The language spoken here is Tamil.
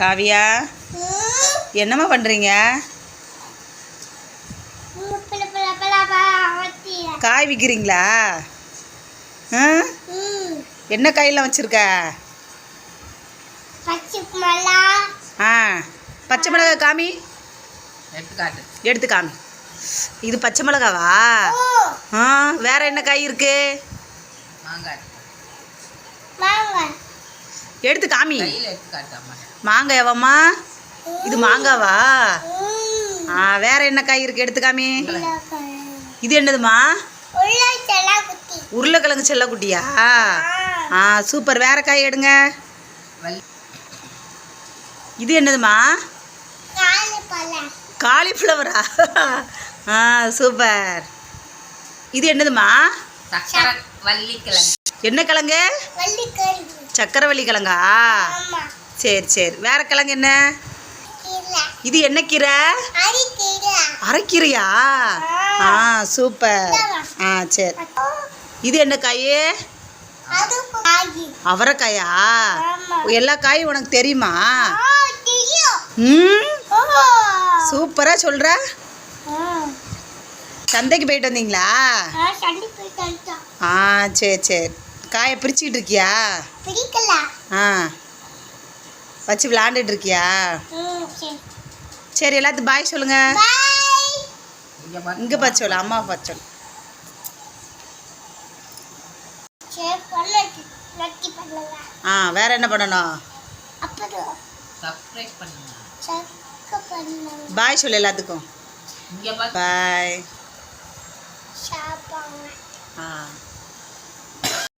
காவியா என்னம்மா பண்ணுறீங்க காய் விற்கிறீங்களா ஆ? என்ன காயெல்லாம் வச்சுருக்க? ஆ பச்சை மிளகாய் காமி? எடுத்து காமி இது பச்சை மிளகாவா? ஆ வேற என்ன காய் இருக்கு? மாங்காய். எடுத்து காமி. கையில் எடுத்துக்காட்டு அம்மா மாங்காய் எவம்மா இது மாங்காவா? ஆ வேற என்ன காய் இருக்கு? எடுத்து காமி. இது என்னதுமா உருளைக்கிழங்கு செல்லக்குட்டியா? ஆ. சூப்பர். வேற காய் எடுங்க. இது என்னதுமா காலிஃப்ளவரா. ஆ சூப்பர். இது என்னதுமா என்ன கிழங்கு? சக்கரவள்ளி கிழங்கா? சரி சரி. வேற கிழங்கு என்ன? இது என்ன கீரை? அரைக்கீரையா? ஆ. சூப்பர். ஆ சரி. இது என்ன காய்? அவரைக்காயா? எல்லா காயும் உனக்கு தெரியுமா? ம்? சூப்பராக சொல்கிற சந்தைக்கு போயிட்டு வந்தீங்களா? ஆ சரி சரி. காயை பிரிச்சுக்கிட்டு இருக்கியா? பிடிக்கல. ஆ. வச்சு விளாண்டுட்டு இருக்கியா? சரி. எல்லாத்துக்கும் பாய் சொல்லுங்க. பாய் இங்கே பாரு இங்கே பார்த்து சொல்லு. அம்மா பார்த்து சொல்லு ஆ வேற என்ன பண்ணணும்? பாய் சொல்லு எல்லாத்துக்கும். பாய் ஆ.